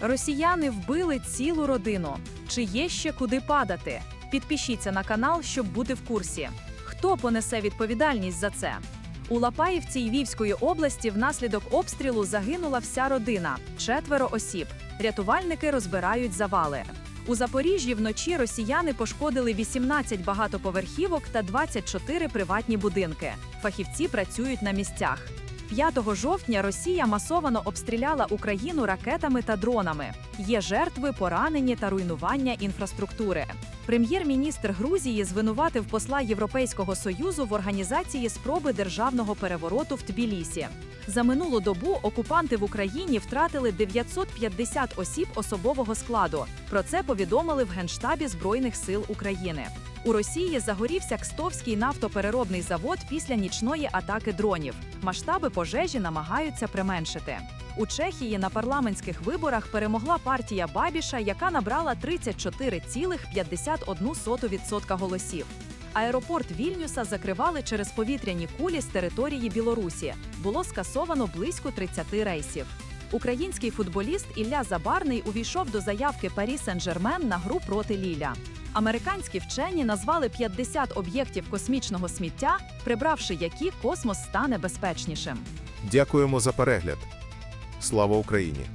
Росіяни вбили цілу родину. Чи є ще куди падати? Підпишіться на канал, щоб бути в курсі. Хто понесе відповідальність за це? У Лапаївці Львівської області внаслідок обстрілу загинула вся родина четверо осіб. Рятувальники розбирають завали. У Запоріжжі вночі росіяни пошкодили 18 багатоповерхівок та 24 приватні будинки. Фахівці працюють на місцях. 5 жовтня Росія масовано обстріляла Україну ракетами та дронами. Є жертви, поранені та руйнування інфраструктури. Прем'єр-міністр Грузії звинуватив посла Європейського союзу в організації спроби державного перевороту в Тбілісі. За минулу добу окупанти в Україні втратили 950 осіб особового складу. Про це повідомили в Генштабі Збройних сил України. У Росії загорівся Кстовський нафтопереробний завод після нічної атаки дронів. Масштаби пожежі намагаються применшити. У Чехії на парламентських виборах перемогла партія Бабіша, яка набрала 34,51% голосів. Аеропорт Вільнюса закривали через повітряні кулі з території Білорусі. Було скасовано близько 30 рейсів. Український футболіст Ілля Забарний увійшов до заявки Парі Сен-Жермен на гру проти Ліля. Американські вчені назвали 50 об'єктів космічного сміття, прибравши які космос стане безпечнішим. Дякуємо за перегляд. Слава Україні!